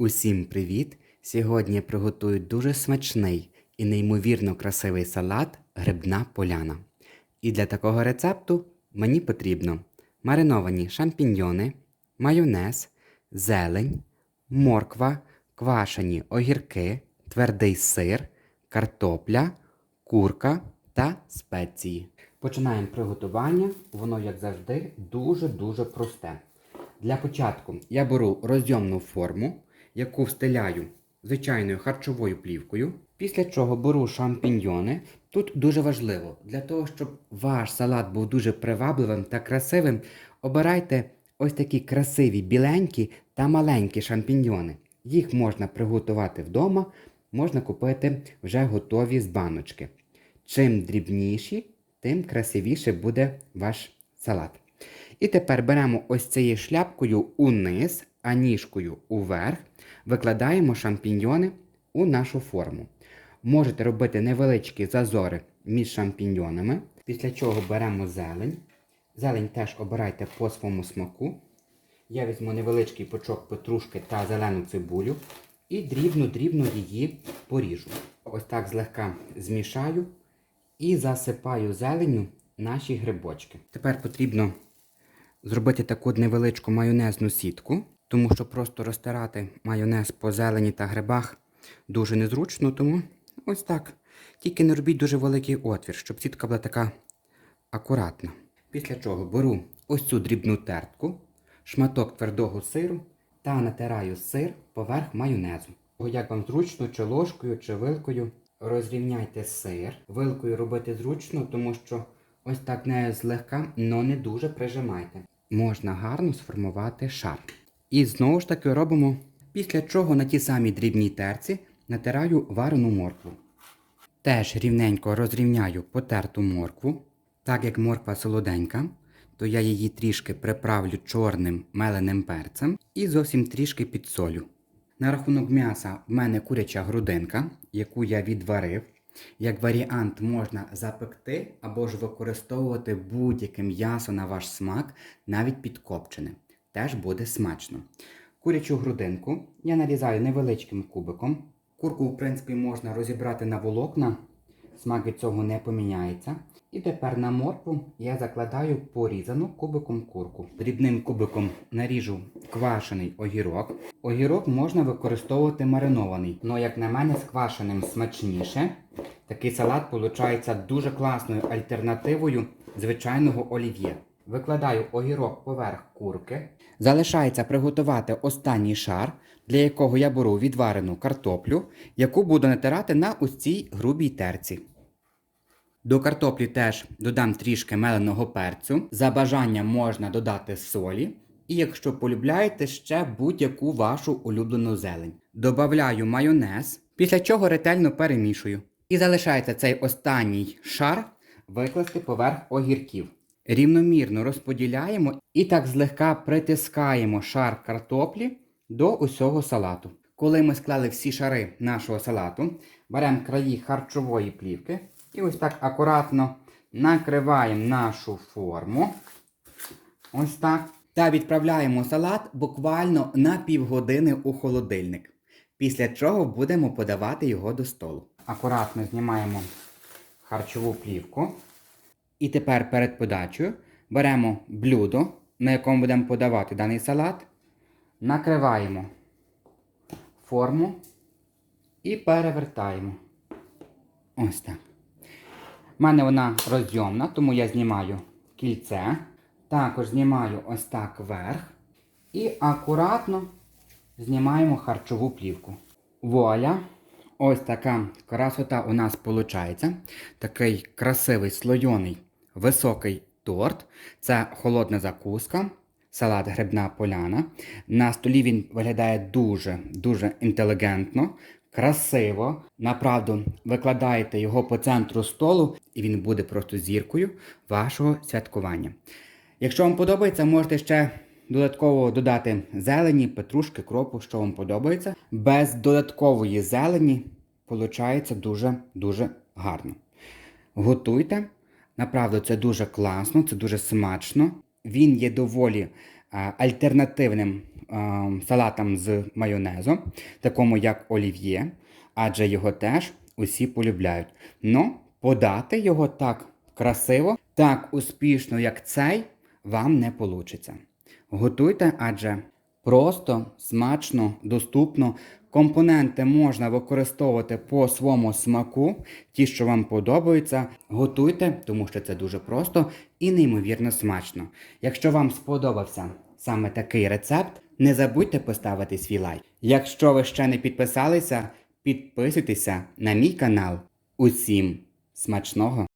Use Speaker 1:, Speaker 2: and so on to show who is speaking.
Speaker 1: Усім привіт! Сьогодні я приготую дуже смачний і неймовірно красивий салат грибна поляна. І для такого рецепту мені потрібно мариновані шампіньйони, майонез, зелень, морква, квашені огірки, твердий сир, картопля, курка та спеції. Починаємо приготування. Воно, як завжди, дуже-дуже просте. Для початку я беру розйомну форму, яку встиляю звичайною харчовою плівкою. Після чого беру шампіньйони. Тут дуже важливо, для того, щоб ваш салат був дуже привабливим та красивим, обирайте ось такі красиві біленькі та маленькі шампіньйони. Їх можна приготувати вдома, можна купити вже готові з баночки. Чим дрібніші, тим красивіше буде ваш салат. І тепер беремо ось цією шляпкою униз, а ніжкою уверх, викладаємо шампіньйони у нашу форму. Можете робити невеличкі зазори між шампіньйонами, після чого беремо зелень. Зелень теж обирайте по своєму смаку. Я візьму невеличкий пучок петрушки та зелену цибулю і дрібно-дрібно її поріжу. Ось так злегка змішаю і засипаю зеленню наші грибочки. Тепер потрібно зробити таку невеличку майонезну сітку, тому що просто розтирати майонез по зелені та грибах дуже незручно, тому ось так. Тільки не робіть дуже великий отвір, щоб сітка була така акуратна. Після чого беру ось цю дрібну тертку, шматок твердого сиру та натираю сир поверх майонезу. Як вам зручно, чи ложкою, чи вилкою, розрівняйте сир. Вилкою робити зручно, тому що ось так нею злегка, но не дуже прижимайте. Можна гарно сформувати шар. І знову ж таки робимо, після чого на ті самі дрібній терці натираю варену моркву. Теж рівненько розрівняю потерту моркву. Так як морква солоденька, то я її трішки приправлю чорним меленим перцем і зовсім трішки підсолю. На рахунок м'яса в мене куряча грудинка, яку я відварив. Як варіант можна запекти або ж використовувати будь-яке м'ясо на ваш смак, навіть підкопчене. Теж буде смачно. Курячу грудинку я нарізаю невеличким кубиком. Курку, в принципі, можна розібрати на волокна, смак від цього не поміняється. І тепер на моркву я закладаю порізану кубиком курку. Дрібним кубиком наріжу квашений огірок. Огірок можна використовувати маринований, але, як на мене, з квашеним смачніше. Такий салат виходить дуже класною альтернативою звичайного олів'є. Викладаю огірок поверх курки. Залишається приготувати останній шар, для якого я беру відварену картоплю, яку буду натирати на ось цій грубій терці. До картоплі теж додам трішки меленого перцю. За бажанням можна додати солі. І якщо полюбляєте ще будь-яку вашу улюблену зелень. Добавляю майонез, після чого ретельно перемішую. І залишається цей останній шар викласти поверх огірків. Рівномірно розподіляємо і так злегка притискаємо шар картоплі до усього салату. Коли ми склали всі шари нашого салату, беремо краї харчової плівки і ось так акуратно накриваємо нашу форму. Ось так. Та відправляємо салат буквально на півгодини у холодильник. Після чого будемо подавати його до столу. Акуратно знімаємо харчову плівку. І тепер перед подачею беремо блюдо, на якому будемо подавати даний салат, накриваємо форму і перевертаємо. Ось так. У мене вона розйомна, тому я знімаю кільце. Також знімаю ось так вверх. І акуратно знімаємо харчову плівку. Вуаля! Ось така красота у нас виходить. Такий красивий слойоний високий торт. Це холодна закуска, салат грибна поляна. На столі він виглядає дуже-дуже інтелігентно, красиво. Направду викладаєте його по центру столу, і він буде просто зіркою вашого святкування. Якщо вам подобається, можете ще додатково додати зелені, петрушки, кропу, що вам подобається. Без додаткової зелені виходить дуже-дуже гарно. Готуйте. Направду, це дуже класно, це дуже смачно. Він є доволі альтернативним а, салатам з майонезу, такому як олів'є, адже його теж усі полюбляють. Но подати його так красиво, так успішно, як цей, вам не вийде. Готуйте, адже просто, смачно, доступно. Компоненти можна використовувати по своєму смаку, ті, що вам подобаються. Готуйте, тому що це дуже просто і неймовірно смачно. Якщо вам сподобався саме такий рецепт, не забудьте поставити свій лайк. Якщо ви ще не підписалися, підписуйтеся на мій канал. Усім смачного!